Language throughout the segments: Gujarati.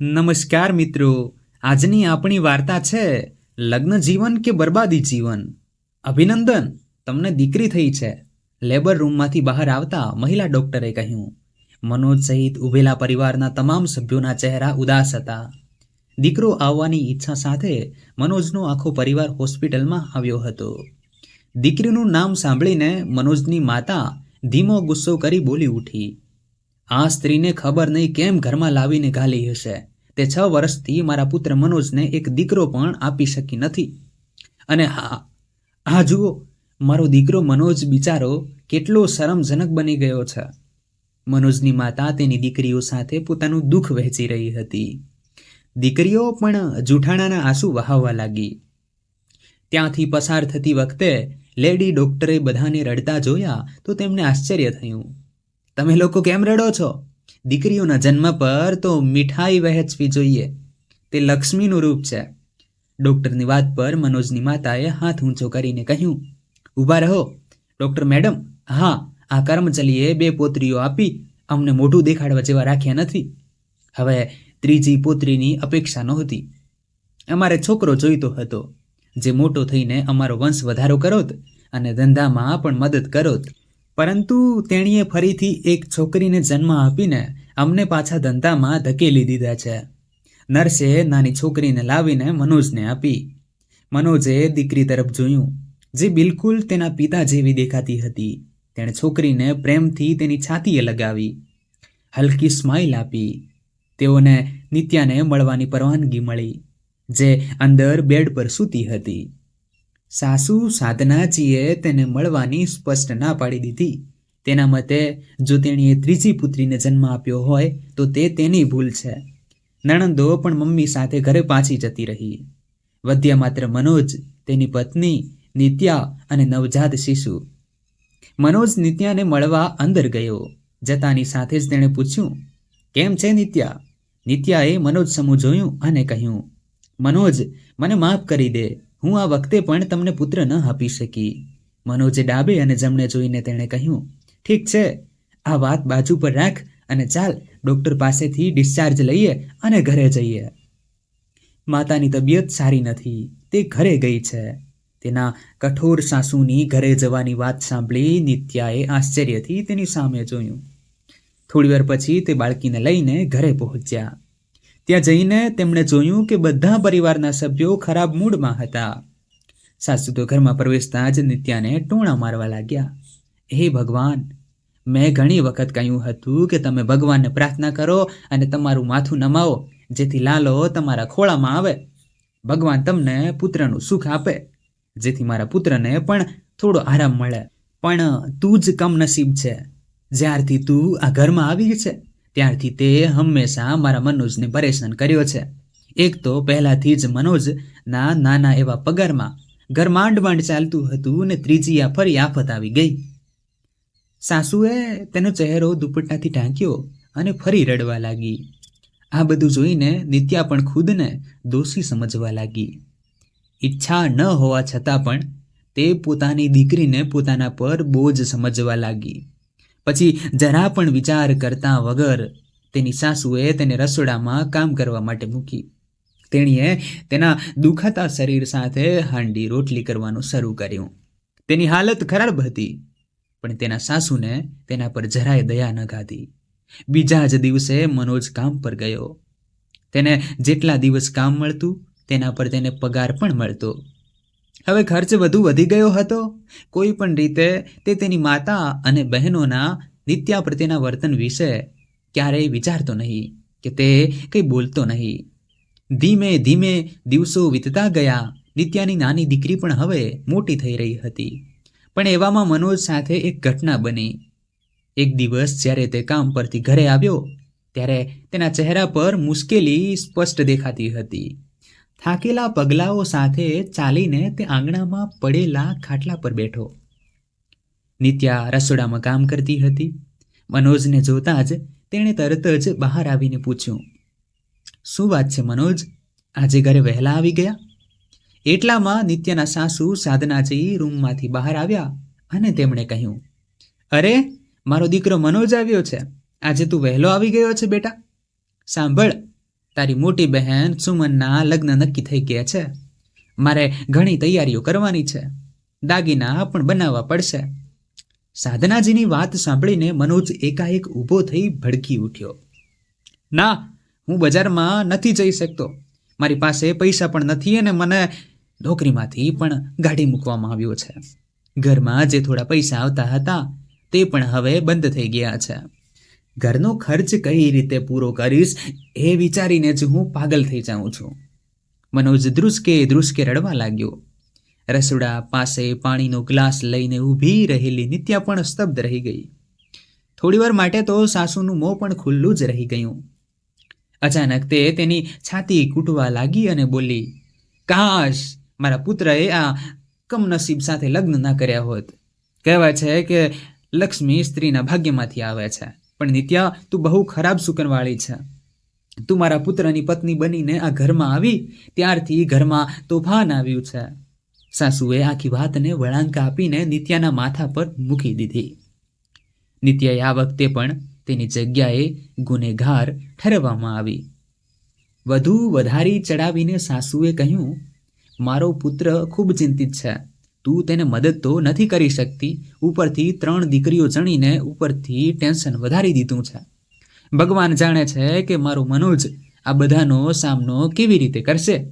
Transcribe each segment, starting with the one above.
નમસ્કાર મિત્રો. આજની આપણી વાર્તા છે, લગ્ન જીવન કે બરબાદી જીવન? અભિનંદન. તમને દીકરી થઈ છે. લેબર રૂમમાંથી બહાર આવતા મહિલા ડોક્ટરે કહ્યું, મનોજ સહિત ઉભેલા પરિવારના તમામ સભ્યોના ચહેરા ઉદાસ હતા. દીકરો આવવાની ઈચ્છા સાથે મનોજનો આખો પરિવાર હોસ્પિટલમાં આવ્યો હતો. દીકરીનું નામ સાંભળીને મનોજની માતા ધીમો ગુસ્સો કરી બોલી ઉઠી, આ સ્ત્રીને ખબર નહીં કેમ ઘરમાં લાવીને ગાલી હશે. તે છ વર્ષથી મારા પુત્ર મનોજને એક દીકરો પણ આપી શકી નથી. અને હા હા જુઓ, મારો દીકરો મનોજ બિચારો કેટલો શરમજનક બની ગયો છે. મનોજની માતા તેની દીકરીઓ સાથે પોતાનું દુઃખ વહેંચી રહી હતી. દીકરીઓ પણ જૂઠાણાના આંસુ વહાવવા લાગી. ત્યાંથી પસાર થતી વખતે લેડી ડોક્ટરે બધાને રડતા જોયા તો તેમને આશ્ચર્ય થયું. તમે લોકો કેમ રડો છો? દીકરીઓના જન્મ પર તો મીઠાઈ વહેંચવી જોઈએ. તે લક્ષ્મીનું રૂપ છે. ડોક્ટરની વાત પર મનોજની માતાએ હાથ ઊંચો કરીને કહ્યું, ઊભા રહો, ડૉક્ટર મેડમ. હા, આ કર્મચલીએ બે પોતરીઓ આપી, અમને મોઢું દેખાડવા જેવા રાખ્યા નથી. હવે ત્રીજી પોતરીની અપેક્ષા નહોતી. અમારે છોકરો જોઈતો હતો. જે મોટો થઈને અમારો વંશ વધારો કરોત અને ધંધામાં પણ મદદ કરોત. પરંતુ તેણીએ ફરીથી એક છોકરીને જન્મ આપીને અમને પાછા ધંધામાં ધકેલી દીધા છે. નર્સે નાની છોકરીને લાવીને મનોજને આપી. મનોજે દીકરી તરફ જોયું, જે બિલકુલ તેના પિતા જેવી દેખાતી હતી. તેણે છોકરીને પ્રેમથી તેની છાતીએ લગાવી, હલકી સ્માઇલ આપી. તેઓને નિત્યાને મળવાની પરવાનગી મળી, જે અંદર બેડ પર સૂતી હતી. સાસુ સાધનાજીએ તેને મળવાની સ્પષ્ટ ના પાડી દીધી. તેના મતે, જો તેણીએ ત્રીજી પુત્રીને જન્મ આપ્યો હોય, તો તે તેની ભૂલ છે. નણંદો પણ મમ્મી સાથે ઘરે પાછી જતી રહી. વધ્યા માત્ર મનોજ, તેની પત્ની, નિત્યા અને નવજાત શિશુ. મનોજ નિત્યાને મળવા અંદર ગયો. જતાની સાથે જ તેણે પૂછ્યું, કેમ છે નિત્યા? નિત્યાએ મનોજ સમૂહ જોયું અને કહ્યું, મનોજ, મને માફ કરી દે. હું આ વખતે પણ તમને પુત્ર ન આપી શકી. મનોજે ડાબે અને જમણે જોઈને તેણે કહ્યું, ઠીક છે, આ વાત બાજુ પર રાખ અને ચાલ, ડૉક્ટર પાસેથી ડિસ્ચાર્જ લઈએ અને ઘરે જઈએ. માતાની તબિયત સારી નથી, તે ઘરે ગઈ છે. તેના કઠોર સાસુની ઘરે જવાની વાત સાંભળી નિત્યાએ આશ્ચર્યથી તેની સામે જોયું. થોડીવાર પછી તે બાળકીને લઈને ઘરે પહોંચ્યા. ત્યાં જઈને તેમણે જોયું કે બધા પરિવારના સભ્યો ખરાબ મૂડમાં હતા. સાસુ તો ઘરમાં પ્રવેશતા જ નિત્યાને ટોણા મારવા લાગ્યા. હે ભગવાન, મેં ઘણી વખત કહ્યું હતું કે તમે ભગવાનને પ્રાર્થના કરો અને તમારું માથું નમાવો, જેથી લાલો તમારા ખોળામાં આવે. ભગવાન તમને પુત્રનું સુખ આપે, જેથી મારા પુત્રને પણ થોડો આરામ મળે. પણ તું જ કમનસીબ છે. જ્યારથી તું આ ઘરમાં આવી છે ત્યારથી તે હંમેશા મારા મનોજને પરેશાન કર્યો છે. એક તો પહેલાથી જ મનોજના નાના એવા પગારમાં ઘર માંડ માંડ ચાલતું હતું ને ત્રીજી આ ફરી આફત આવી ગઈ. સાસુએ તેનો ચહેરો દુપટ્ટાથી ઢાંક્યો અને ફરી રડવા લાગી. આ બધું જોઈને નિત્યા પણ ખુદને દોષી સમજવા લાગી. ઈચ્છા ન હોવા છતાં પણ તે પોતાની દીકરીને પોતાના પર બોજ સમજવા લાગી. પછી જરા પણ વિચાર કરતા વગર તેની સાસુએ તેને રસોડામાં કામ કરવા માટે મૂકી. તેણીએ તેના દુખાતા શરીર સાથે હાંડી રોટલી કરવાનું શરૂ કર્યું. તેની હાલત ખરાબ હતી, પણ તેના સાસુને તેના પર જરાય દયા ન ગાધી. બીજા જ દિવસે મનોજ કામ પર ગયો. તેને જેટલા દિવસ કામ મળતું, તેના પર તેને પગાર પણ મળતો. હવે ખર્ચ વધુ વધી ગયો હતો. કોઈ પણ રીતે તે તેની માતા અને બહેનોના નિત્યા પ્રત્યેના વર્તન વિશે ક્યારેય વિચારતો નહીં કે તે કંઈ બોલતો નહીં. ધીમે ધીમે દિવસો વીતતા ગયા. નિત્યાની નાની દીકરી પણ હવે મોટી થઈ રહી હતી. પણ એવામાં મનોજ સાથે એક ઘટના બની. એક દિવસ જ્યારે તે કામ પરથી ઘરે આવ્યો, ત્યારે તેના ચહેરા પર મુશ્કેલી સ્પષ્ટ દેખાતી હતી. થાકેલા પગલાઓ સાથે ચાલીને તે આંગણામાં પડેલા ખાટલા પર બેઠો. નિત્યા રસોડામાં કામ કરતી હતી. મનોજને જોતાં જ તેણે તરત જ બહાર આવીને પૂછ્યું, શું વાત છે મનોજ? આજે ઘરે વહેલા આવી ગયા? એટલામાં નિત્યના સાસુ સાધનાજી રૂમમાંથી બહાર આવ્યા અને તેમણે કહ્યું, અરે, મારો દીકરો મનોજ આવ્યો છે. આજે તું વહેલો આવી ગયો છે બેટા. સાંભળ તારી મોટી બહેન સુમનના લગ્ન નક્કી થઈ ગયા છે. મારે ઘણી તૈયારીઓ કરવાની છે. દાગીના પણ બનાવવા પડશે. સાધનાજીની વાત સાંભળીને મનોજ એકાએક ઊભો થઈ ભડકી ઉઠ્યો. ના, હું બજારમાં નથી જઈ શકતો. મારી પાસે પૈસા પણ નથી અને મને નોકરીમાંથી પણ ગાડી મૂકવામાં આવ્યો છે. ઘરમાં જે થોડા પૈસા આવતા હતા તે પણ હવે બંધ થઈ ગયા છે. ઘરનો ખર્ચ કઈ રીતે પૂરો કરીશ એ વિચારીને જ હું પાગલ થઈ જાઉં છું. મનોજ ધ્રુસકે ધ્રુસકે રડવા લાગ્યો. રસોડા પાસે પાણીનો ગ્લાસ લઈને ઊભી રહેલી નિત્યા પણ સ્તબ્ધ રહી ગઈ. થોડીવાર માટે તો સાસુનું મોં પણ ખુલ્લું જ રહી ગયું. અચાનક તે તેની છાતી કૂટવા લાગી અને બોલી, કાશ મારા પુત્રએ આ કમનસીબ સાથે લગ્ન ના કર્યા હોત. કહેવાય છે કે લક્ષ્મી સ્ત્રીના ભાગ્યમાંથી આવે છે. પણ નિત્યા તું બહુ ખરાબ સુકનવાળી છે. તું મારા પુત્રની પત્ની બનીને આ ઘરમાં આવી, ત્યારથી ઘરમાં તોફાન આવ્યું છે. સાસુએ આખી વાતને વળાંક આપીને નિત્યાના માથા પર મૂકી દીધી. નિત્યાએ આ વખતે પણ તેની જગ્યાએ ગુનેગાર ઠરવામાં આવી. વધુ વધારી ચડાવીને સાસુએ કહ્યું, મારો પુત્ર ખૂબ ચિંતિત છે. તું તેને મદદ તો નથી કરી શકતી. ઉપરથી ત્રણ દીકરીઓ જણીને ઉપરથી ટેન્શન વધારી દીધું છે. ભગવાન જાણે છે કે મારો મનોજ આ બધાનો સામનો કેવી રીતે કરશે?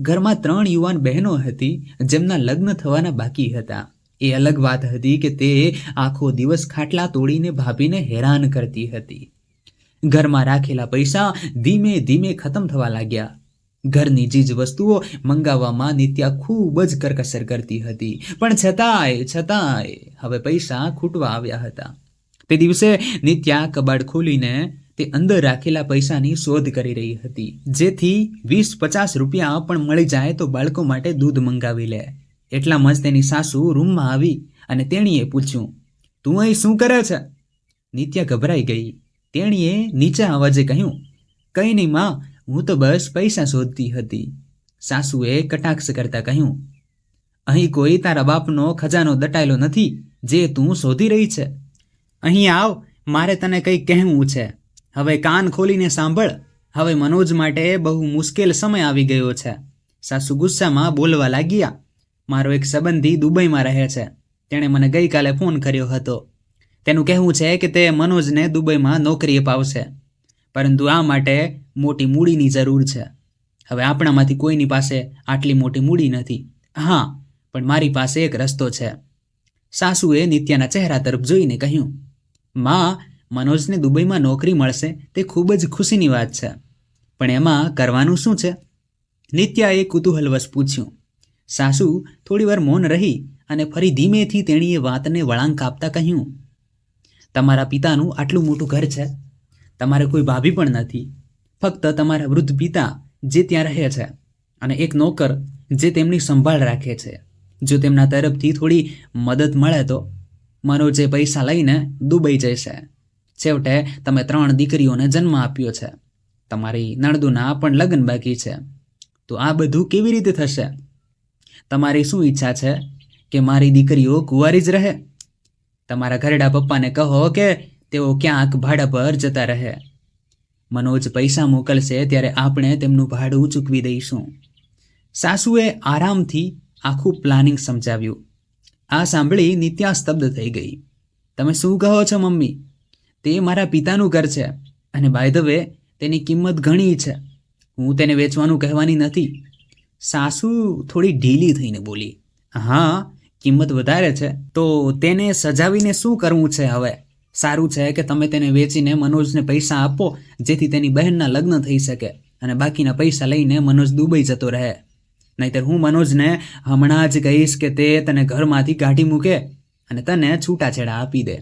ઘરમાં ત્રણ યુવાન બહેનો હતી, જેમના લગ્ન થવાના બાકી હતા. એ અલગ વાત હતી કે તે આખો દિવસ ખાટલા તોડીને ભાભીને હેરાન કરતી હતી. ઘરમાં રાખેલા પૈસા ધીમે ધીમે ખતમ થવા લાગ્યા. ઘરની ચીજ વસ્તુઓ મંગાવવામાં નિત્યા ખૂબ જ કરકસર કરતી હતી. પણ છતાંય છતાંય હવે પૈસા ખૂટવા આવ્યા હતા. તે દિવસે નિત્યા કબાડ ખોલીને તે અંદર રાખેલા પૈસાની શોધ કરી રહી હતી. જેથી વીસ પચાસ રૂપિયા પણ મળી જાય તો બાળકો માટે દૂધ મંગાવી લે. એટલામાં જ તેની સાસુ રૂમમાં આવી અને તેણીએ પૂછ્યું, તું અહીં શું કરે છે? નિત્યા ગભરાઈ ગઈ. તેણીએ નીચા અવાજે કહ્યું, કંઈ નહીં, માં. હું તો બસ પૈસા શોધતી હતી. સાસુએ કટાક્ષ કરતા કહ્યું, અહીં કોઈ તારા બાપનો ખજાનો દટાયેલો નથી, જે તું શોધી રહી છે. અહીં આવ, મારે તને કંઈક કહેવું છે. હવે કાન ખોલીને સાંભળ. હવે મનોજ માટે બહુ મુશ્કેલ સમય આવી ગયો છે. સાસુ ગુસ્સામાં બોલવા લાગ્યા, મારો એક સંબંધી દુબઈમાં રહે છે. તેણે મને ગઈકાલે ફોન કર્યો હતો. તેનું કહેવું છે કે તે મનોજને દુબઈમાં નોકરી અપાવશે. પરંતુ આ માટે મોટી મૂડીની જરૂર છે. હવે આપણામાંથી કોઈની પાસે આટલી મોટી મૂડી નથી. હા, પણ મારી પાસે એક રસ્તો છે. સાસુએ નિત્યાના ચહેરા તરફ જોઈને કહ્યું, માં, મનોજને દુબઈમાં નોકરી મળશે, તે ખૂબ જ ખુશીની વાત છે. પણ એમાં કરવાનું શું છે? નિત્યાએ કુતૂહલવશ પૂછ્યું, સાસુ, થોડીવાર મૌન રહી અને ફરી ધીમેથી તેણીએ વાતને વળાંક આપતા કહ્યું, તમારા પિતાનું આટલું મોટું ઘર છે તમારે કોઈ ભાભી પણ નથી. ફક્ત તમારા વૃદ્ધ પિતા જે ત્યાં રહે છે અને એક નોકર જે તેમની સંભાળ રાખે છે. જો તેમના તરફથી થોડી મદદ મળે તો મનોજે પૈસા લઈને દુબઈ જશે. છેવટે તમે ત્રણ દીકરીઓને જન્મ આપ્યો છે. તમારી નણદુના પણ લગ્ન બાકી છે. તો આ બધું કેવી રીતે થશે? તમારી શું ઈચ્છા છે કે મારી દીકરીઓ કુંવારી જ રહે? તમારા ઘરડા પપ્પાને કહો કે તેઓ ક્યાંક ભાડા પર જતા રહે. મનોજ પૈસા મોકલશે ત્યારે આપણે તેમનું ભાડું ચૂકવી દઈશું. સાસુએ આરામથી આખું પ્લાનિંગ સમજાવ્યું. આ સાંભળી નિત્યા સ્તબ્ધ થઈ ગઈ. તમે શું કહો છો, મમ્મી? તે મારા પિતાનું ઘર છે અને બાય ધ વે તેની કિંમત ઘણી છે. હું તેને વેચવાનું કહેવાની નથી. સાસુ થોડી ઢીલી થઈને બોલી, હા, કિંમત વધારે છે. તો તેને સજાવીને શું કરવું છે હવે? સારું છે કે તમે તેને વેચીને મનોજને પૈસા આપો, જેથી તેની બહેનના લગ્ન થઈ શકે. અને બાકીના પૈસા લઈને મનોજ દુબઈ જતો રહે. નહીતર હું મનોજને હમણાં જ કહીશ કે તે તને ઘરમાંથી કાઢી મૂકે અને તને છૂટાછેડા આપી દે.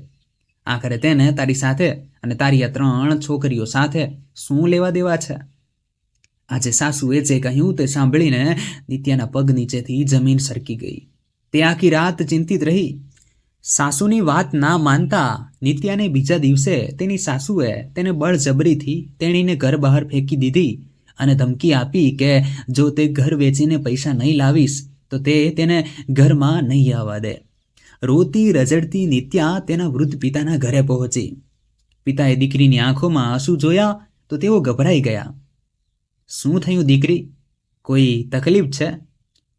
આખરે તેને તારી સાથે અને તારી આ ત્રણ છોકરીઓ સાથે શું લેવા દેવા છે? આજે સાસુએ જે કહ્યું તે સાંભળીને નિત્યાના પગ નીચેથી જમીન સરકી ગઈ. તે આખી રાત ચિંતિત રહી. સાસુની વાત ના માનતા નિત્યાને બીજા દિવસે તેની સાસુએ તેને બળજબરીથી તેણીને ઘર બહાર ફેંકી દીધી અને ધમકી આપી કે જો તે ઘર વેચીને પૈસા નહીં લાવીશ, તો તે તેને ઘરમાં નહીં આવવા દે. રોતી રજડતી નિત્યા તેના વૃદ્ધ પિતાના ઘરે પહોંચી. પિતાએ દીકરીની આંખોમાં આંસુ જોયા તો તેઓ ગભરાઈ ગયા. શું થયું દીકરી? કોઈ તકલીફ છે?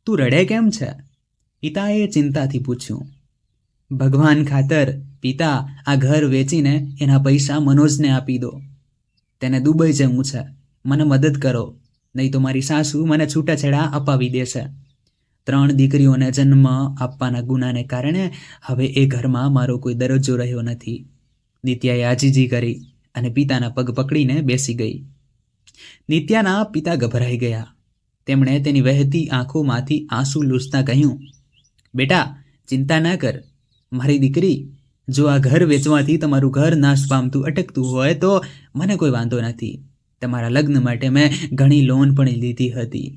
તું રડે કેમ છે? પિતાએ ચિંતાથી પૂછ્યું. ભગવાન ખાતર પિતા આ ઘર વેચીને એના પૈસા મનોજને આપી દો. તેને દુબઈ જવું છે. મને મદદ કરો. નહીં તો મારી સાસુ મને છૂટાછેડા અપાવી દેશે. ત્રણ દીકરીઓને જન્મ આપવાના ગુનાને કારણે હવે એ ઘરમાં મારો કોઈ દરજ્જો રહ્યો નથી. નિત્યાએ આજીજી કરી અને પિતાના પગ પકડીને બેસી ગઈ. નિત્યાના પિતા ગભરાઈ ગયા. તેમણે તેની વહેતી આંખોમાંથી આંસુ લૂસતા કહ્યું, બેટા, ચિંતા ના કર. મારી દીકરી, જો આ ઘર વેચવાથી તમારું ઘર નાશ પામતું અટકતું હોય તો મને કોઈ વાંધો નથી. તમારા લગ્ન માટે મેં ઘણી લોન પણ લીધી હતી.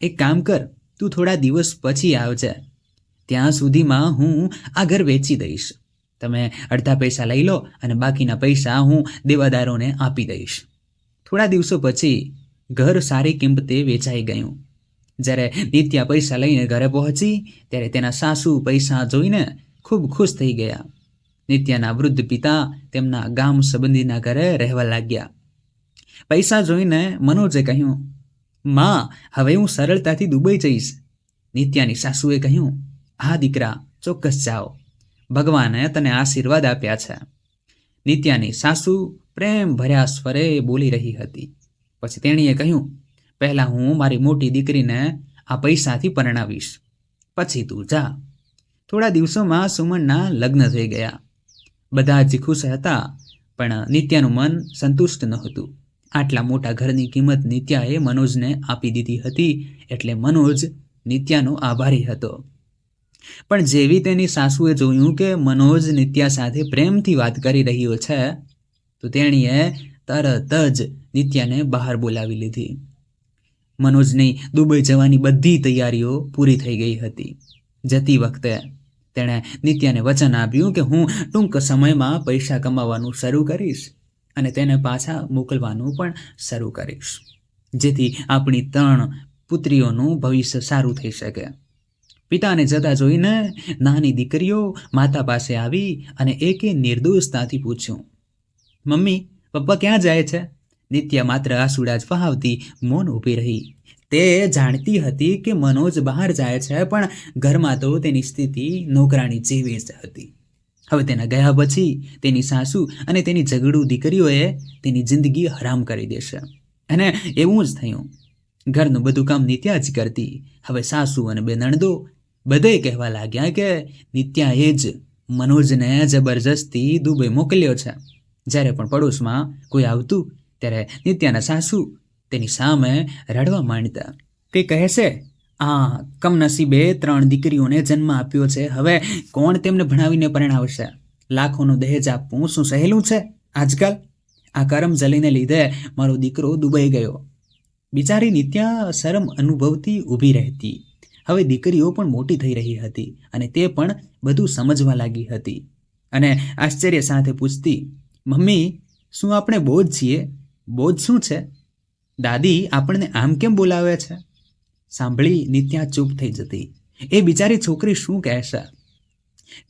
એક કામ કર, તું થોડા દિવસ પછી આવજે. ત્યાં સુધીમાં હું આ ઘર વેચી દઈશ. તમે અડધા પૈસા લઈ લો અને બાકીના પૈસા હું દેવાદારોને આપી દઈશ. થોડા દિવસો પછી ઘર સારી કિંમતે વેચાઈ ગયું. જ્યારે નિત્યા પૈસા લઈને ઘરે પહોંચી, ત્યારે તેના સાસુ પૈસા જોઈને ખૂબ ખુશ થઈ ગયા. નિત્યાના વૃદ્ધ પિતા તેમના ગામ સંબંધીના ઘરે રહેવા લાગ્યા. પૈસા જોઈને મનોજે કહ્યું, માં, હવે હું સરળતાથી દુબઈ જઈશ. નિત્યાની સાસુએ કહ્યું હા દીકરા ચોક્કસ જાઓ. ભગવાને તને આશીર્વાદ આપ્યા છે. નિત્યાની સાસુ પ્રેમ ભર્યા સ્વરે બોલી રહી હતી. પછી તેણીએ કહ્યું, પહેલાં હું મારી મોટી દીકરીને આ પૈસાથી પરણાવીશ. પછી તું જા. થોડા દિવસોમાં સુમનના લગ્ન થઈ ગયા. બધા જ ખુશ હતા, પણ નિત્યાનું મન સંતુષ્ટ નહોતું. આટલા મોટા ઘરની કિંમત નિત્યાએ મનોજને આપી દીધી હતી એટલે મનોજ નિત્યાનો આભારી હતો. પણ જેવી તેની સાસુએ જોયું કે મનોજ નિત્યા સાથે પ્રેમથી વાત કરી રહ્યો છે, તો તેણીએ તરત જ નિત્યાને બહાર બોલાવી લીધી. મનોજની દુબઈ જવાની બધી તૈયારીઓ પૂરી થઈ ગઈ હતી. જતી વખતે તેણે નિત્યાને વચન આપ્યું કે હું ટૂંક સમયમાં પૈસા કમાવાનું શરૂ કરીશ અને તેને પાછા મોકલવાનું પણ શરૂ કરીશ. જેથી આપણી ત્રણ પુત્રીઓનું ભવિષ્ય સારું થઈ શકે. પિતાને જતા જોઈને નાની દીકરીઓ માતા પાસે આવી અને એકે નિર્દોષતાથી પૂછ્યું, મમ્મી, પપ્પા ક્યાં જાય છે? નિત્યા માત્ર આસુડા જ વહાવતી મૌન ઊભી રહી. તે જાણતી હતી કે મનોજ બહાર જાય છે, પણ ઘરમાં તો તેની સ્થિતિ નોકરાણી જેવી જ હતી. હવે તેના ગયા પછી તેની સાસુ અને તેની ઝઘડું દીકરીઓએ તેની જિંદગી હરામ કરી દેશે. અને એવું જ થયું. ઘરનું બધું કામ નિત્યા જ કરતી. હવે સાસુ અને બે નણદો બધે કહેવા લાગ્યા કે નિત્યાએ જ મનોજને જબરજસ્તી દુબઈ મોકલ્યો છે. જ્યારે પણ પડોશમાં કોઈ આવતું, ત્યારે નિત્યાના સાસુ તેની સામે રડવા માંડતા કે કહેશે, આ કમનસીબે ત્રણ દીકરીઓને જન્મ આપ્યો છે. હવે કોણ તેમને ભણાવીને પરણાવશે લાખોનું દહેજ આપવું શું સહેલું છે આજકાલ? આ કરમ જલીને લીધે મારો દીકરો દુબઈ ગયો. બિચારી નિત્યા શરમ અનુભવતી ઊભી રહેતી. હવે દીકરીઓ પણ મોટી થઈ રહી હતી અને તે પણ બધું સમજવા લાગી હતી. અને આશ્ચર્ય સાથે પૂછતી, મમ્મી, શું આપણે બોજ છીએ? બોજ શું છે? દાદી, આપણને આમ કેમ બોલાવે છે? સાંભળી, નિત્યા ચૂપ થઈ જતી. એ બિચારી છોકરી શું કહેશે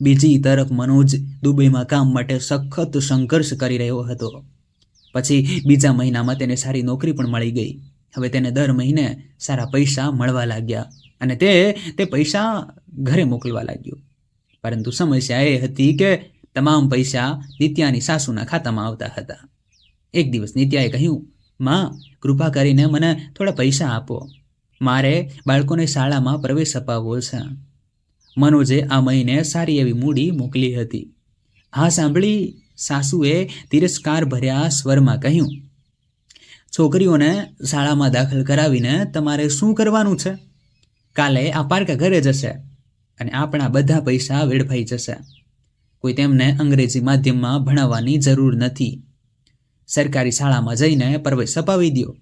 બીજી તરફ મનોજ દુબઈમાં કામ માટે સખત સંઘર્ષ કરી રહ્યો હતો. પછી બીજા મહિનામાં તેને સારી નોકરી પણ મળી ગઈ. હવે તેને દર મહિને સારા પૈસા મળવા લાગ્યા અને તે તે પૈસા ઘરે મોકલવા લાગ્યો. પરંતુ સમસ્યા એ હતી કે તમામ પૈસા નિત્યાની સાસુના ખાતામાં આવતા હતા. એક દિવસ નિત્યાએ કહ્યું માં, કૃપા કરીને મને થોડા પૈસા આપો. મારે બાળકોને શાળામાં પ્રવેશ અપાવવો છે. મનોજે આ મહિને સારી એવી મૂડી મોકલી હતી. આ સાંભળી, સાસુએ તિરસ્કાર ભર્યા સ્વરમાં કહ્યું, છોકરીઓને શાળામાં દાખલ કરાવીને તમારે શું કરવાનું છે? કાલે આ પાર્ક ઘરે જશે અને આપણા બધા પૈસા વેડફાઈ જશે. કોઈ તેમને અંગ્રેજી માધ્યમમાં ભણાવવાની જરૂર નથી. સરકારી શાળામાં જઈને પ્રવેશ અપાવી દો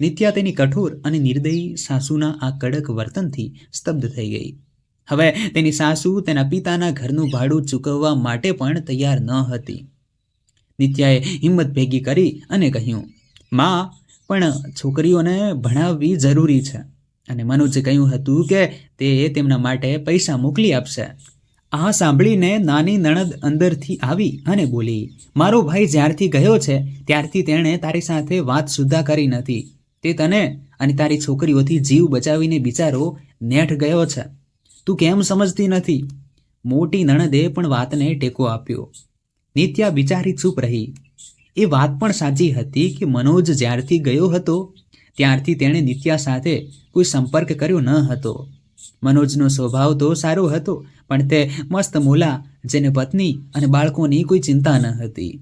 નિત્યા તેની કઠોર અને નિર્દયી સાસુના આ કડક વર્તનથી સ્તબ્ધ થઈ ગઈ. હવે તેની સાસુ તેના પિતાના ઘરનું ભાડું ચૂકવવા માટે પણ તૈયાર ન હતી. નિત્યાએ હિંમત ભેગી કરી અને કહ્યું, માં, પણ છોકરીઓને ભણાવવી જરૂરી છે. અને મનોજે કહ્યું હતું કે તે તેમના માટે પૈસા મોકલી આપશે. આ સાંભળીને નાની નણદ અંદરથી આવી અને બોલી, મારો ભાઈ જ્યારથી ગયો છે, ત્યારથી તેણે તારી સાથે વાત સુદ્ધા કરી નથી. તે તને અને તારી છોકરીઓથી જીવ બચાવીને બિચારો નેઠ ગયો છે. તું કેમ સમજતી નથી? મોટી નણદે પણ વાતને ટેકો આપ્યો. નિત્યા બિચારી ચૂપ રહી. એ વાત પણ સાચી હતી કે મનોજ જ્યારથી ગયો હતો, ત્યારથી તેણે નિત્યા સાથે કોઈ સંપર્ક કર્યો ન હતો. મનોજનો સ્વભાવ તો સારો હતો, પણ તે મસ્ત મોલા, જેને પત્ની અને બાળકોની કોઈ ચિંતા ન હતી.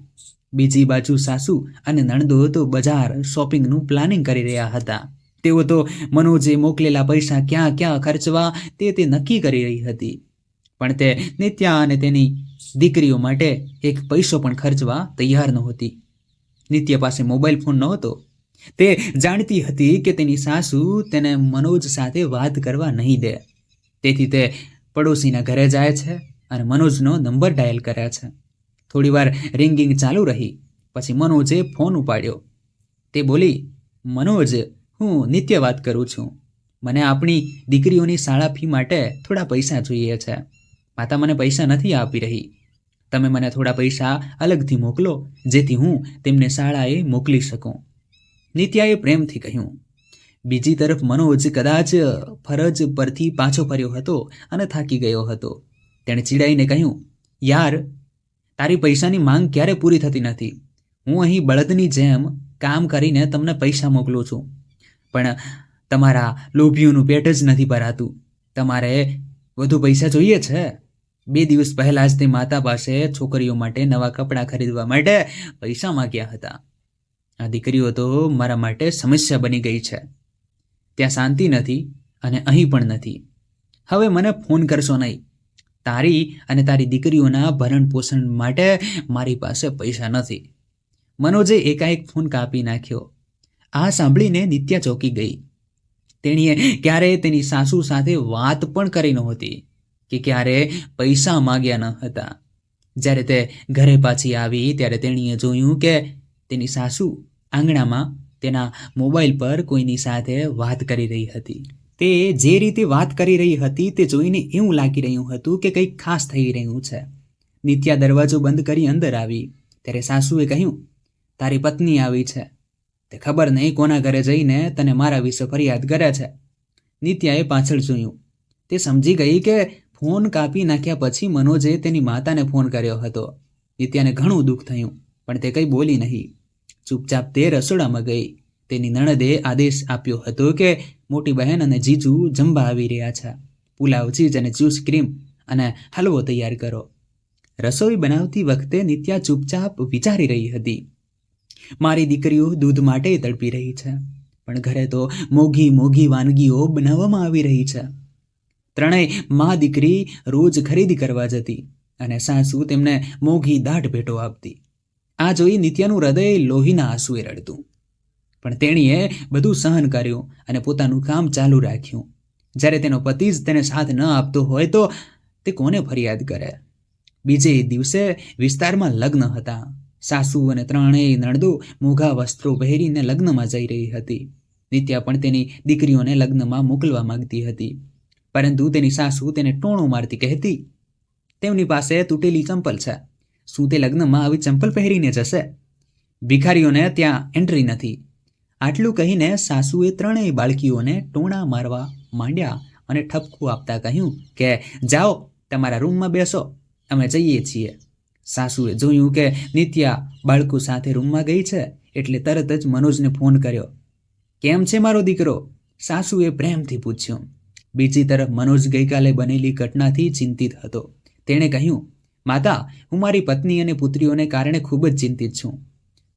બીજી બાજુ સાસુ અને નણદો તો બજાર શોપિંગનું પ્લાનિંગ કરી રહ્યા હતા. તેઓ તો મનોજે મોકલેલા પૈસા ક્યાં ક્યાં ખર્ચવા તે તે નક્કી કરી રહી હતી. પણ તે નિત્યા અને તેની દીકરીઓ માટે એક પૈસો પણ ખર્ચવા તૈયાર નહોતી. નિત્ય પાસે મોબાઈલ ફોન નહોતો. તે જાણતી હતી કે તેની સાસુ તેને મનોજ સાથે વાત કરવા નહીં દે. તેથી તે પડોશીના ઘરે જાય છે અને મનોજનો નંબર ડાયલ કરે છે. થોડીવાર રિંગિંગ ચાલુ રહી, પછી મનોજે ફોન ઉપાડ્યો. તે બોલી, મનોજ, હું નિત્ય વાત કરું છું. મને આપણી દીકરીઓની શાળા ફી માટે થોડા પૈસા જોઈએ છે. માતા મને પૈસા નથી આપી રહી. તમે મને થોડા પૈસા અલગથી મોકલો, જેથી હું તેમને શાળાએ મોકલી શકું. નિત્યાએ પ્રેમથી કહ્યું બીજી તરફ મનોજ કદાચ ફરજ પરથી પાછો ફર્યો હતો અને થાકી ગયો હતો. તેણે ચીડાઈને કહ્યું, યાર, તારી પૈસાની માંગ ક્યારે પૂરી થતી નથી? હું અહીં બળદની જેમ કામ કરીને તમને પૈસા મોકલું છું. પણ તમારા લોભીઓનું પેટ જ નથી ભરાતું. તમારે વધુ પૈસા જોઈએ છે? બે દિવસ પહેલાં જ તે માતા પાસે છોકરીઓ માટે નવા કપડાં ખરીદવા માટે પૈસા માગ્યા હતા. આ દીકરીઓ તો મારા માટે સમસ્યા બની ગઈ છે. ત્યાં શાંતિ નથી અને અહીં પણ નથી. હવે મને ફોન કરશો નહીં. તારી અને તારી દીકરીઓના ભરણ પોષણ માટે મારી પાસે પૈસા નથી. મનોજે એકાએક ફોન કાપી નાખ્યો. આ સાંભળીને નિત્યા ચોકી ગઈ. તેણીએ ક્યારેય તેની સાસુ સાથે વાત પણ કરી નહોતી કે ક્યારે પૈસા માગ્યા ન હતા. જ્યારે તે ઘરે પાછી આવી ત્યારે તેણીએ જોયું કે તેની સાસુ આંગણામાં તેના મોબાઈલ પર કોઈની સાથે વાત કરી રહી હતી. તે જે રીતે વાત કરી રહી હતી તે જોઈને એવું લાગી રહ્યું હતું કે કંઈક ખાસ થઈ રહ્યું છે. નિત્યા દરવાજો બંધ કરી અંદર આવી. ત્યારે સાસુએ કહ્યું, તારી પત્ની આવી છે. તે ખબર નહીં કોના ઘરે જઈને તને મારા વિશે ફરિયાદ કરે છે. નિત્યાએ પાછળ જોયું. તે સમજી ગઈ કે ફોન કાપી નાખ્યા પછી મનોજે તેની માતાને ફોન કર્યો હતો. નિત્યાને ઘણું દુઃખ થયું, પણ તે કંઈ બોલી નહીં. ચૂપચાપ તે રસોડામાં ગઈ. તેની નણદે આદેશ આપ્યો હતો કે મોટી બહેન અને જીજુ જમવા આવી રહ્યા છે. પુલાવ ચીજ અને જ્યુસ, ક્રીમ અને હલવો તૈયાર કરો. રસોઈ બનાવતી વખતે નિત્યા ચૂપચાપ વિચારી રહી હતી. મારી દીકરીઓ દૂધ માટે તડપી રહી છે, પણ ઘરે તો મોઘી મોઘી વાનગીઓ બનાવવામાં આવી રહી છે. ત્રણેય મા દીકરી રોજ ખરીદી કરવા જતી અને સાસુ તેમને મોઘી દાઢ ભેટો આપતી. આ જોઈ નિત્યાનું હૃદય લોહીના આંસુએ રડતું. પણ તેણીએ બધું સહન કર્યું અને પોતાનું કામ ચાલુ રાખ્યું. જ્યારે તેનો પતિ જ તેને સાથ ન આપતો હોય તો તે કોને ફરિયાદ કરે? બીજે દિવસે વિસ્તારમાં લગ્ન હતા. સાસુ અને ત્રણેય નણદો મોઘા વસ્ત્રો પહેરીને લગ્નમાં જઈ રહી હતી. નિત્યા પણ તેની દીકરીઓને લગ્નમાં મોકલવા માંગતી હતી. પરંતુ તેની સાસુ તેને ટોણું મારતી કહેતી, તેમની પાસે તૂટેલી ચંપલ છે. શું તે લગ્નમાં આવી ચંપલ પહેરીને જશે. ભિખારીઓને ત્યાં એન્ટ્રી નથી. આટલું કહીને સાસુએ ત્રણેય બાળકીઓને ટોણા મારવા માંડ્યા અને ઠપકું આપતા કહ્યું કે, જાઓ, તમારા રૂમમાં બેસો. અમે જઈએ છીએ. સાસુએ જોયું કે નિત્યા બાળકો સાથે રૂમમાં ગઈ છે, એટલે તરત જ મનોજને ફોન કર્યો. કેમ છે મારો દીકરો? સાસુએ પ્રેમથી પૂછ્યું. બીજી તરફ મનોજ ગઈકાલે બનેલી ઘટનાથી ચિંતિત હતો. તેણે કહ્યું માતા, હું મારી પત્ની અને પુત્રીઓને કારણે ખૂબ જ ચિંતિત છું.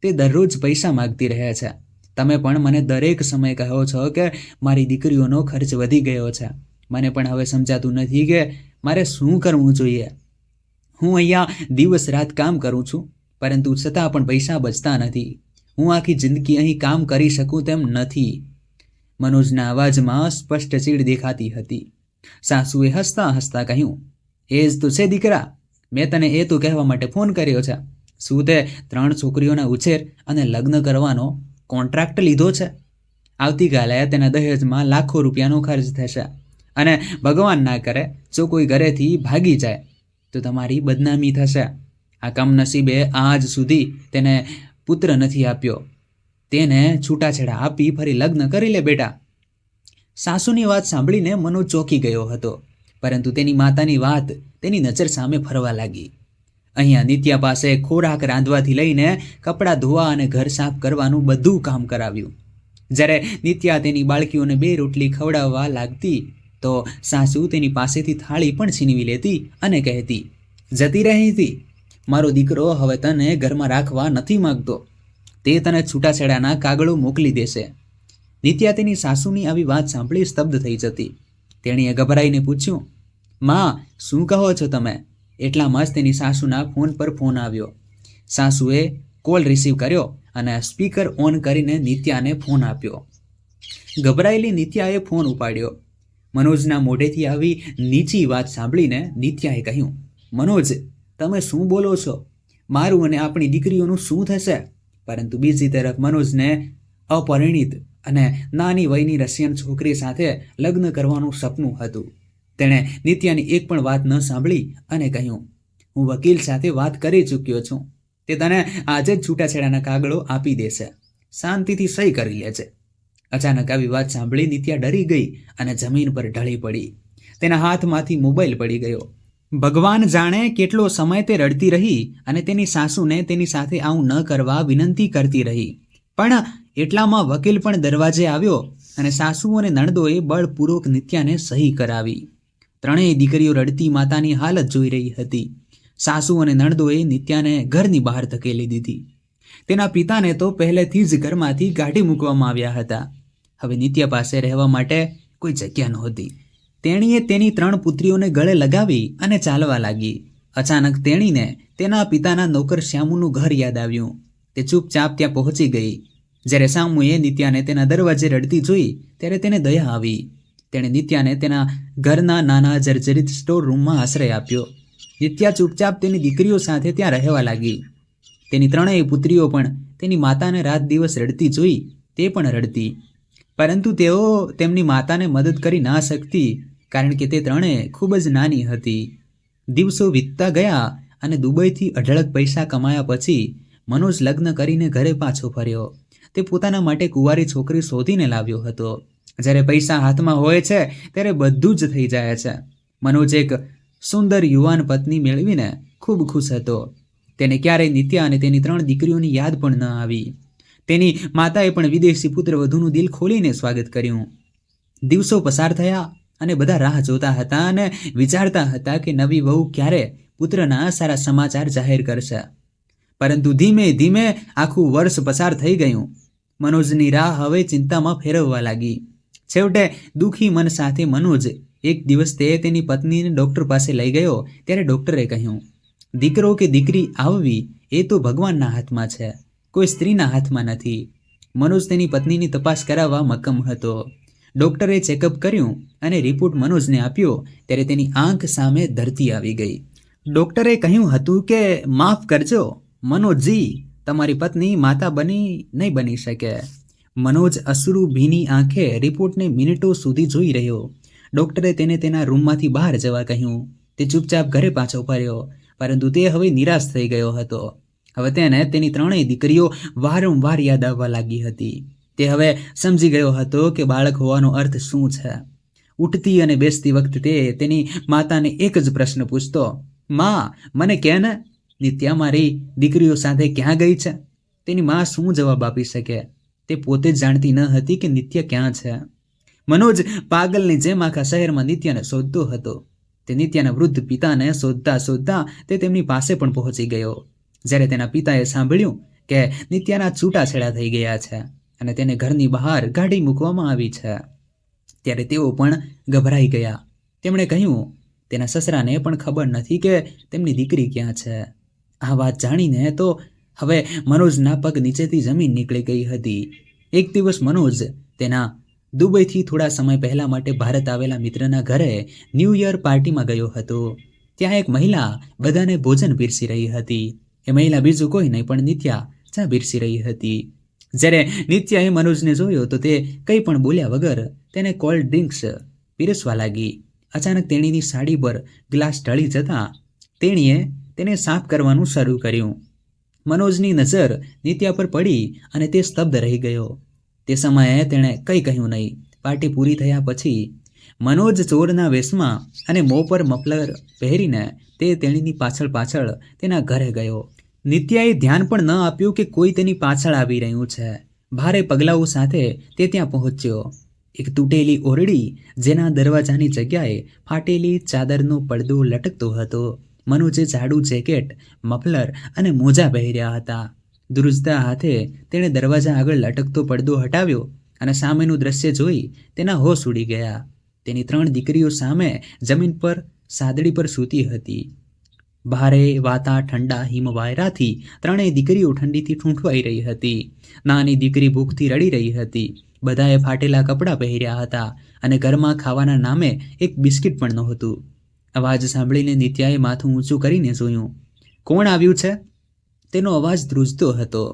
તે દરરોજ પૈસા માગતી રહે છે. તમે પણ મને દરેક સમયે કહો છો કે મારી દીકરીઓનો ખર્ચ વધી ગયો છે. મને પણ હવે સમજાતું નથી કે મારે શું કરવું જોઈએ. હું અહીંયા દિવસ રાત કામ કરું છું, પરંતુ છતાં પણ પૈસા બચતા નથી. હું આખી જિંદગી અહીં કામ કરી શકું તેમ નથી. મનોજના અવાજમાં સ્પષ્ટ ચીડ દેખાતી હતી. સાસુએ હસતા હસતા કહ્યું એ જ તો છે દીકરા મેં તને એ તું કહેવા માટે ફોન કર્યો છે. શું તે ત્રણ છોકરીઓના ઉછેર અને લગ્ન કરવાનો કોન્ટ્રાક્ટ લીધો છે? આવતીકાલે તેના દહેજમાં લાખો રૂપિયાનો ખર્ચ થશે અને ભગવાન ના કરે જો કોઈ ઘરેથી ભાગી જાય તો તમારી બદનામી થશે. આ કમનસીબે આજ સુધી તેને પુત્ર નથી આપ્યો. તેને છૂટાછેડા આપી ફરી લગ્ન કરી લે બેટા. સાસુની વાત સાંભળીને મનુ ચોંકી ગયો હતો. પરંતુ તેની માતાની વાત તેની નજર સામે ફરવા લાગી. અહીંયા નિત્યા પાસે ખોરાક રાંધવાથી લઈને કપડાં ધોવા અને ઘર સાફ કરવાનું બધું કામ કરાવ્યું. જ્યારે નિત્યા તેની બાળકીઓને બે રોટલી ખવડાવવા લાગતી, તો સાસુ તેની પાસેથી થાળી પણ છીનવી લેતી અને કહેતી, જતી રહી હતી. મારો દીકરો હવે તને ઘરમાં રાખવા નથી માંગતો. તે તને છૂટાછેડાના કાગળો મોકલી દેશે. નિત્યા તેની સાસુની આવી વાત સાંભળી સ્તબ્ધ થઈ જતી. તેણીએ ગભરાઈને પૂછ્યું, માં, શું કહો છો તમે? એટલામાં જ તેની સાસુના ફોન પર ફોન આવ્યો. સાસુએ કોલ રિસીવ કર્યો અને સ્પીકર ઓન કરીને નિત્યાને ફોન આપ્યો. ગભરાયેલી નિત્યાએ ફોન ઉપાડ્યો. મનોજના મોઢેથી આવી નીચી વાત સાંભળીને નિત્યાએ કહ્યું, મનોજ, તમે શું બોલો છો? મારું અને આપણી દીકરીઓનું શું થશે? પરંતુ બીજી તરફ મનોજને અપરિણિત અને નાની વયની રશિયન છોકરી સાથે લગ્ન કરવાનું સપનું હતું. તેણે નિત્યાની એક પણ વાત ન સાંભળી અને કહ્યું, હું વકીલ સાથે વાત કરી ચૂક્યો છું. તે તને આજે જ છૂટાછેડાના કાગળો આપી દેશે. શાંતિથી સહી કરી લેજે. અચાનક આવી વાત સાંભળી નિત્યા ડરી ગઈ અને જમીન પર ઢળી પડી. તેના હાથમાંથી મોબાઈલ પડી ગયો. ભગવાન જાણે કેટલો સમય તે રડતી રહી અને તેની સાસુને તેની સાથે આવું ન કરવા વિનંતી કરતી રહી. પણ એટલામાં વકીલ પણ દરવાજે આવ્યો અને સાસુ અને નણદોએ બળપૂર્વક નિત્યાને સહી કરાવી. ત્રણેય દીકરીઓ રડતી માતાની હાલત જોઈ રહી હતી. સાસુ અને નણદોએ નિત્યાને ઘરની બહાર ધકેલી દીધી. તેના પિતાને તો પહેલેથી જ ઘરમાંથી કાઢી મૂકવામાં આવ્યા હતા. હવે નિત્યા પાસે રહેવા માટે કોઈ જગ્યા નહોતી. તેણીએ તેની ત્રણ પુત્રીઓને ગળે લગાવી અને ચાલવા લાગી. અચાનક તેણીને તેના પિતાના નોકર શ્યામુનું ઘર યાદ આવ્યું. તે ચૂપચાપ ત્યાં પહોંચી ગઈ. જ્યારે સામુએ નિત્યાને તેના દરવાજે રડતી જોઈ, ત્યારે તેને દયા આવી. તેણે નિત્યાને તેના ઘરના નાના જર્જરિત સ્ટોર રૂમમાં આશ્રય આપ્યો. નિત્યા ચૂપચાપ તેની દીકરીઓ સાથે ત્યાં રહેવા લાગી. તેની ત્રણેય પુત્રીઓ પણ તેની માતાને રાત દિવસ રડતી જોઈ, તે પણ રડતી. પરંતુ તેઓ તેમની માતાને મદદ કરી ના શકતી, કારણ કે તે ત્રણેય ખૂબ જ નાની હતી. દિવસો વીતતા ગયા અને દુબઈથી અઢળક પૈસા કમાયા પછી મનોજ લગ્ન કરીને ઘરે પાછો ફર્યો. તે પોતાના માટે કુંવારી છોકરી શોધીને લાવ્યો હતો. જ્યારે પૈસા હાથમાં હોય છે, ત્યારે બધું જ થઈ જાય છે. મનોજ એક સુંદર યુવાન પત્ની મેળવીને ખૂબ ખુશ હતો. તેને ક્યારેય નિત્યા અને તેની ત્રણ દીકરીઓની યાદ પણ ન આવી. તેની માતાએ પણ વિદેશી પુત્ર વધુનું દિલ ખોલીને સ્વાગત કર્યું. દિવસો પસાર થયા અને બધા રાહ જોતા હતા અને વિચારતા હતા કે નવી વહુ ક્યારે પુત્રના સારા સમાચાર જાહેર કરશે. પરંતુ ધીમે ધીમે આખું વર્ષ પસાર થઈ ગયું. મનોજની રાહ હવે ચિંતામાં ફેરવવા લાગી. છેવટે દુઃખી મન સાથે મનોજ એક દિવસ તે તેની પત્નીને ડૉક્ટર પાસે લઈ ગયો, ત્યારે ડૉક્ટરે કહ્યું, દીકરો કે દીકરી આવવી એ તો ભગવાનના હાથમાં છે, કોઈ સ્ત્રીના હાથમાં નથી. મનોજ તેની પત્નીની તપાસ કરાવવા મક્કમ હતો. ડૉક્ટરે ચેકઅપ કર્યું અને રિપોર્ટ મનોજને આપ્યો, ત્યારે તેની આંખ સામે ધરતી આવી ગઈ. ડૉક્ટરે કહ્યું હતું કે, માફ કરજો, મનોજજી. તમારી પત્ની માતા બની, નહીં બની શકે. મનોજ અશ્રુ ભીની આંખે રિપોર્ટને મિનિટો સુધી જોઈ રહ્યો. ડૉક્ટરે તેને તેના રૂમમાંથી બહાર જવા કહ્યું. તે ચૂપચાપ ઘરે પાછો ફર્યો, પરંતુ તે હવે નિરાશ થઈ ગયો હતો. હવે તેને તેની ત્રણેય દીકરીઓ વારંવાર યાદ આવવા લાગી હતી. તે હવે સમજી ગયો હતો કે બાળક હોવાનો અર્થ શું છે. ઉઠતી અને બેસતી વખતે તે તેની માતાને એક જ પ્રશ્ન પૂછતો, માં, મને કે ને? નિત્યા મારી દીકરીઓ સાથે ક્યાં ગઈ છે? તેની માં શું જવાબ આપી શકે? તે પોતે જ જાણતી ન હતી કે નિત્ય ક્યાં છે. મનોજ પાગલની જેમ આખા શહેરમાં નિત્યાને શોધતો હતો. તે નિત્યાના વૃદ્ધ પિતાને શોધતા શોધતા તે તેમની પાસે પણ પહોંચી ગયો. જ્યારે તેના પિતાએ સાંભળ્યું કે નિત્યાના છૂટાછેડા થઈ ગયા છે અને તેને ઘરની બહાર ગાડી મૂકવામાં આવી છે, ત્યારે તેઓ પણ ગભરાઈ ગયા. તેમણે કહ્યું, તેના સસરાને પણ ખબર નથી કે તેમની દીકરી ક્યાં છે. આ વાત જાણીને તો હવે મનોજના પગ નીચેથી જમીન નીકળી ગઈ હતી. એક દિવસ મનોજ તેના દુબઈથી થોડા સમય પહેલા માટે ભારત આવેલા મિત્રના ઘરે ન્યૂ યર પાર્ટીમાં ગયો હતો. ત્યાં એક મહિલા બધાને ભોજન પીરસી રહી હતી. એ મહિલા બીજું કોઈ નહીં પણ નિત્યા ચા પીરસી રહી હતી. જ્યારે નિત્યાએ મનોજને જોયો તો તે કંઈ પણ બોલ્યા વગર તેને કોલ્ડ ડ્રિંક્સ પીરસવા લાગી. અચાનક તેણીની સાડી પર ગ્લાસ ઢળી જતાં તેણીએ તેને સાફ કરવાનું શરૂ કર્યું. મનોજની નજર નિત્યા પર પડી અને તે સ્તબ્ધ રહી ગયો. તે સમયે તેણે કંઈ કહ્યું નહીં. પાર્ટી પૂરી થયા પછી મનોજ ચોરના વેશમાં અને મોં પર મફલર પહેરીને તે તેણીની પાછળ પાછળ તેના ઘરે ગયો. નિત્યાએ ધ્યાન પણ ન આપ્યું કે કોઈ તેની પાછળ આવી રહ્યું છે. ભારે પગલાઓ સાથે તે ત્યાં પહોંચ્યો. એક તૂટેલી ઓરડી જેના દરવાજાની જગ્યાએ ફાટેલી ચાદરનો પડદો લટકતો હતો. મનોજે જાડું જેકેટ, મફલર અને મોજા પહેર્યા હતા. ધ્રુજતા હાથે તેણે દરવાજા આગળ લટકતો પડદો હટાવ્યો અને સામેનું દ્રશ્ય જોઈ તેના હોશ ઉડી ગયા. તેની ત્રણ દીકરીઓ સામે જમીન પર સાદડી પર સૂતી હતી. ભારે વાતા ઠંડા હિમવાયરાથી ત્રણેય દીકરીઓ ઠંડીથી ઠૂંઠવાઈ રહી હતી. નાની દીકરી ભૂખથી રડી રહી હતી. બધાએ ફાટેલા કપડાં પહેર્યા હતા અને ઘરમાં ખાવાના નામે એક બિસ્કિટ પણ નહોતું. અવાજ સાંભળીને નિત્યાએ માથું ઊંચું કરીને જોયું કોણ આવ્યું છે? તેનો અવાજ ધ્રુજતો હતો.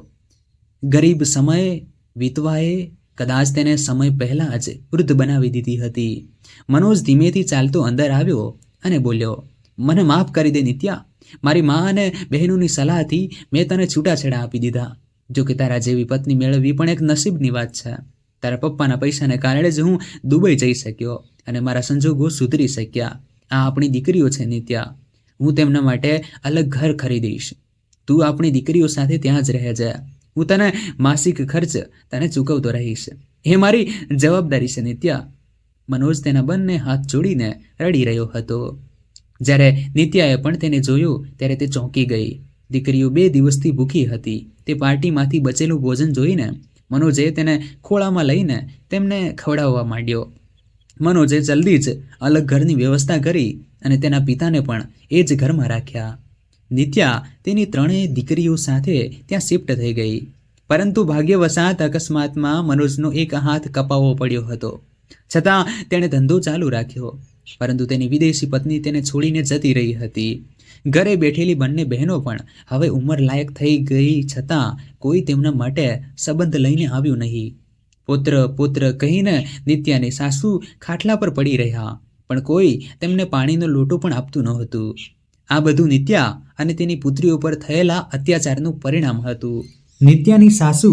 ગરીબ સમયે વિતવાએ કદાચ તેને સમય પહેલાં જ વૃદ્ધ બનાવી દીધી હતી. મનોજ ધીમેથી ચાલતો અંદર આવ્યો અને બોલ્યો, મને માફ કરી દે નિત્યા. મારી મા અને બહેનોની સલાહથી મેં તને છૂટાછેડા આપી દીધા. જો કે તારા જેવી પત્ની મેળવવી પણ એક નસીબની વાત છે. તારા પપ્પાના પૈસાને કારણે જ હું દુબઈ જઈ શક્યો અને મારા સંજોગો સુધરી શક્યા. આ આપણી દીકરીઓ છે નિત્યા. હું તેમના માટે અલગ ઘર ખરીદીશ. તું આપણી દીકરીઓ સાથે ત્યાં જ રહે જા. હું તને માસિક ખર્ચ તને ચૂકવતો રહીશ. એ મારી જવાબદારી છે નિત્યા. મનોજ તેના બંને હાથ જોડીને રડી રહ્યો હતો. જ્યારે નિત્યાએ પણ તેને જોયું, ત્યારે તે ચોંકી ગઈ. દીકરીઓ બે દિવસથી ભૂખી હતી. તે પાર્ટીમાંથી બચેલું ભોજન જોઈને મનોજે તેને ખોળામાં લઈને તેમને ખવડાવવા માંડ્યો. મનોજે જલ્દી જ અલગ ઘરની વ્યવસ્થા કરી અને તેના પિતાને પણ એ જ ઘરમાં રાખ્યા. નિત્યા તેની ત્રણેય દીકરીઓ સાથે ત્યાં શિફ્ટ થઈ ગઈ. પરંતુ ભાગ્યવશાત અકસ્માતમાં મનોજનો એક હાથ કપાવવો પડ્યો હતો. છતાં તેણે ધંધો ચાલુ રાખ્યો. પરંતુ તેની વિદેશી પત્ની તેને છોડીને જતી રહી હતી. ઘરે બેઠેલી બંને બહેનો પણ હવે ઉંમર લાયક થઈ ગઈ છતાં કોઈ તેમના માટે સંબંધ લઈને આવ્યું નહીં. પુત્ર પુત્ર કહીને નિત્યાની સાસુ ખાટલા પર પડી રહ્યા, પણ કોઈ તેમને પાણીનો લોટો પણ આપતું ન હતું આ બધું નિત્યા અને તેની પુત્રીઓ પર થયેલા અત્યાચારનું પરિણામ હતું. નિત્યાની સાસુ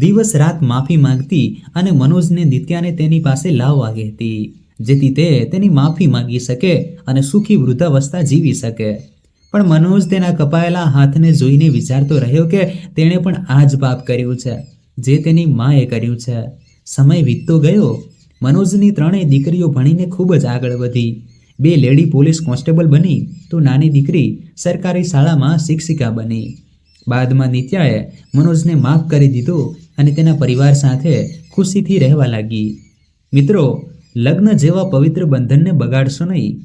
દિવસ રાત માફી માંગતી અને મનોજને નિત્યાને તેની પાસે લાવવા હતી, જેથી તે તેની માફી માંગી શકે અને સુખી વૃદ્ધાવસ્થા જીવી શકે. પણ મનોજ તેના કપાયેલા હાથને જોઈને વિચારતો રહ્યો કે તેણે પણ આ જ પાપ કર્યું છે. જે તેની માએ કર્યું છે. સમય વીતતો ગયો. મનોજની ત્રણેય દીકરીઓ ભણીને ખૂબ જ આગળ વધી. બે લેડી પોલીસ કોન્સ્ટેબલ બની તો નાની દીકરી સરકારી શાળામાં શિક્ષિકા બની. બાદમાં નિત્યાએ મનોજને માફ કરી દીધો અને તેના પરિવાર સાથે ખુશીથી રહેવા લાગી. મિત્રો, લગ્ન જેવા પવિત્ર બંધનને બગાડશો નહીં.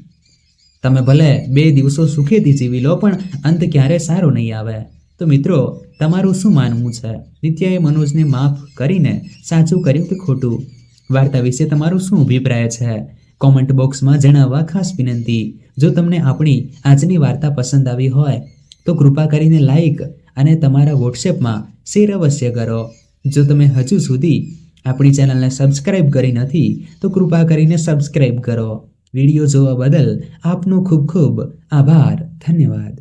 તમે ભલે બે દિવસો સુખેથી જીવી લો પણ અંત ક્યારે સારો નહીં આવે. તો મિત્રો તમારું શું માનવું છે? નિત્યાએ મનોજને માફ કરીને સાચું કર્યું કે ખોટું? વાર્તા વિશે તમારું શું અભિપ્રાય છે? કોમેન્ટ બોક્સમાં જણાવવા ખાસ વિનંતી. જો તમને આપણી આજની વાર્તા પસંદ આવી હોય, તો કૃપા કરીને લાઈક અને તમારા વોટ્સએપમાં શેર અવશ્ય કરો. જો તમે હજુ સુધી આપણી ચેનલને સબસ્ક્રાઇબ કરી નથી, તો કૃપા કરીને સબસ્ક્રાઇબ કરો. વીડિયો જોવા બદલ આપનો ખૂબ ખૂબ આભાર. ધન્યવાદ.